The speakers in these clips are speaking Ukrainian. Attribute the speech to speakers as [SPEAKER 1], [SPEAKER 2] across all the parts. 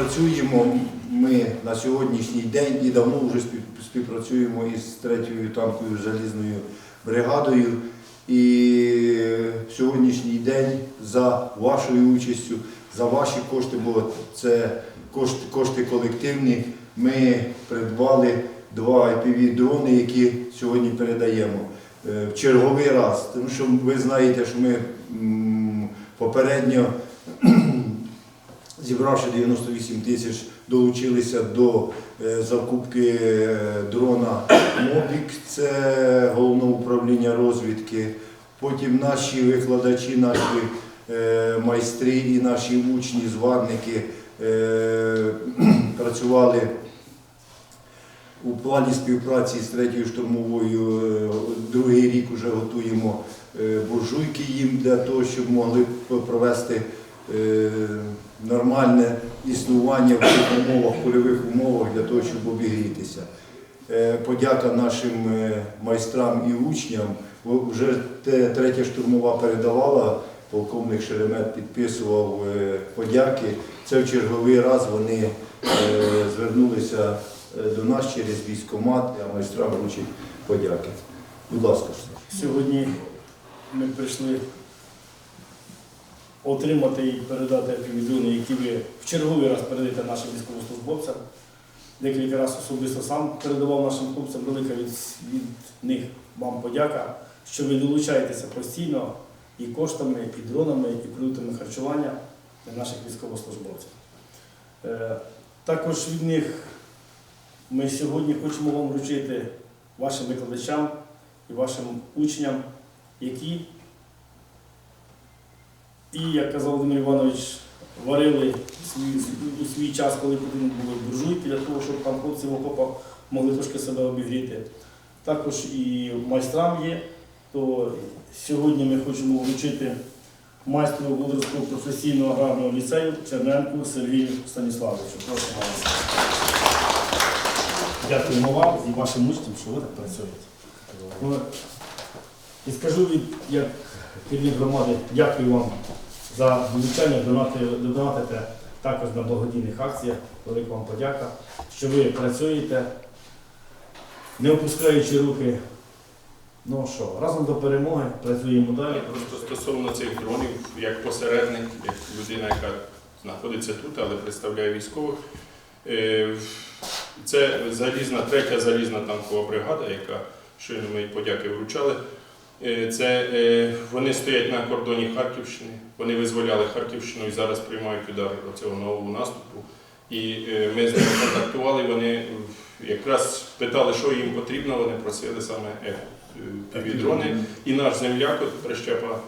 [SPEAKER 1] Співпрацюємо ми на сьогоднішній день і давно вже співпрацюємо із третьою танковою залізною бригадою. І сьогоднішній день за вашою участю, за ваші кошти, бо це кошти, кошти колективні. Ми придбали два IPV-дрони, які сьогодні передаємо е, в черговий раз. Тому що ви знаєте, що ми попередньо зібравши 98 тисяч, долучилися до е, закупки е, дрона Мобік, це головне управління розвідки. Потім наші викладачі, наші е, майстри і наші учні, зварники працювали у плані співпраці з третьою штурмовою. Другий рік вже готуємо буржуйки їм для того, щоб могли провести нормальне існування в цих умовах, польових умовах для того, щоб обігрітися. Е, Подяка нашим е, майстрам і учням. Вже третя штурмова передавала, полковник Шеремет підписував е, подяки. Це в черговий раз вони е, звернулися е, до нас через військкомат, а майстрам вручить подяки. Будь ласка.
[SPEAKER 2] Сьогодні ми прийшли отримати і передати півдрони, які ви в черговий раз передаєте нашим військовослужбовцям. Декілька разів особисто сам передавав нашим хлопцям. Велика від, від них вам подяка, що ви долучаєтеся постійно і коштами, і дронами, і продуктами харчування для наших військовослужбовців. Е, Також від них ми сьогодні хочемо вам вручити вашим викладачам і вашим учням, які, і, як казав Володимир Іванович, варили у свій час, коли потрібно були буржуйки, для того, щоб там хлопці в окопах могли трошки себе обігріти. Також і майстрам є, то сьогодні ми хочемо вручити майстру Володарського професійного аграрного ліцею Черненку Сергію Станіславовичу. Прошу вас. Дякуємо вам і вашим учням, що ви так працюєте. І скажу від, як керівник громади, дякую вам за долучання, донатите також на благодійних акціях. Велика вам подяка, що ви працюєте, не опускаючи руки. Ну що, разом до перемоги, працюємо далі.
[SPEAKER 3] Просто стосовно цих дронів, як посередник, як людина, яка знаходиться тут, але представляє військових. е, Це залізна, третя залізна танкова бригада, яка щойно ми подяки вручали. Е, Це е, вони стоять на кордоні Харківщини, вони визволяли Харківщину і зараз приймають удар цього нового наступу. І е, ми з ними контактували, вони якраз питали, що їм потрібно, вони просили саме півдрони. І наш земляк, от Прищепа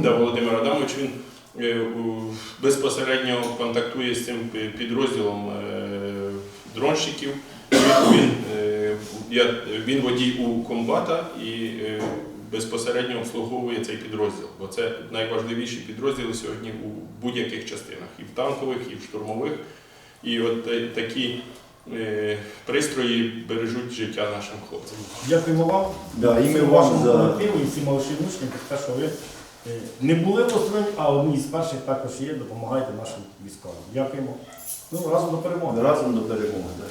[SPEAKER 3] да, Володимир Адамович, він безпосередньо контактує з цим підрозділом дронщиків. Він, я- він водій у комбата і е, безпосередньо обслуговує цей підрозділ, бо це найважливіші підрозділи сьогодні у будь-яких частинах, і в танкових, і в штурмових. І от е, такі е, пристрої бережуть життя нашим хлопцям.
[SPEAKER 2] Дякуємо вам.
[SPEAKER 1] Да, і ми вам
[SPEAKER 2] вашому
[SPEAKER 1] за
[SPEAKER 2] колективу і всім малишим учням, те, що ви не були в основі, а одні з перших також є, допомагаєте нашим військовим. Дякуємо. Ну, разом до перемоги.
[SPEAKER 1] разом до перемоги. да.